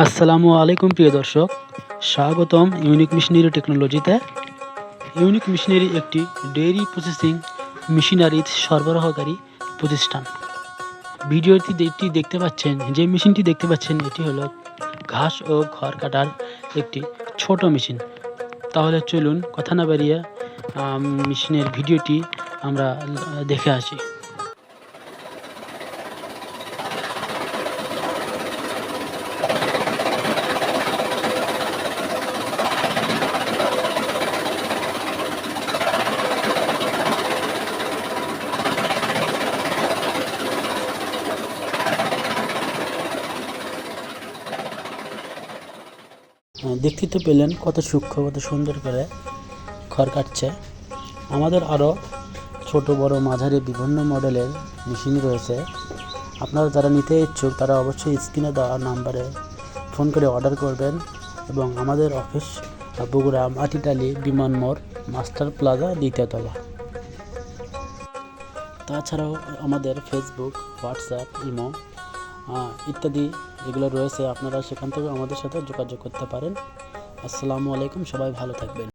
আসসালামু আলাইকুম, প্রিয় দর্শক। স্বাগতম ইউনিক মেশিনারি টেকনোলজিতে। ইউনিক মেশিনারি একটি ডেইরি প্রসেসিং মেশিনারি সরবরাহকারী প্রতিষ্ঠান। ভিডিওটি যেটি দেখতে পাচ্ছেন, যে মেশিনটি দেখতে পাচ্ছেন, এটি হলো ঘাস ও খড় কাটার একটি ছোট মেশিন। তাহলে চলুন, কথা না বাড়িয়ে মেশিনের ভিডিওটি আমরা দেখে আসি। দেখতে তো পেলেন, কত সূক্ষ্ম, কত সুন্দর করে খড় কাটছে। আমাদের আরও ছোট, বড়, মাঝারি বিভিন্ন মডেলের মেশিন রয়েছে। আপনারা যারা নিতে ইচ্ছুক, তারা অবশ্যই স্ক্রিনে দেওয়া নাম্বারে ফোন করে অর্ডার করবেন এবং আমাদের অফিস বগুড়া, মাটিটালি, বিমান মোড়, মাস্টার প্লাজা দ্বিতীয়তলা তাছাড়াও আমাদের ফেসবুক হোয়াটসঅ্যাপ ইমো ইত্যাদি যেগুলো রয়েছে, আপনারা সেখান থেকে আমাদের সাথে যোগাযোগ করতে পারেন। আসসালামু আলাইকুম, সবাই ভালো থাকবেন।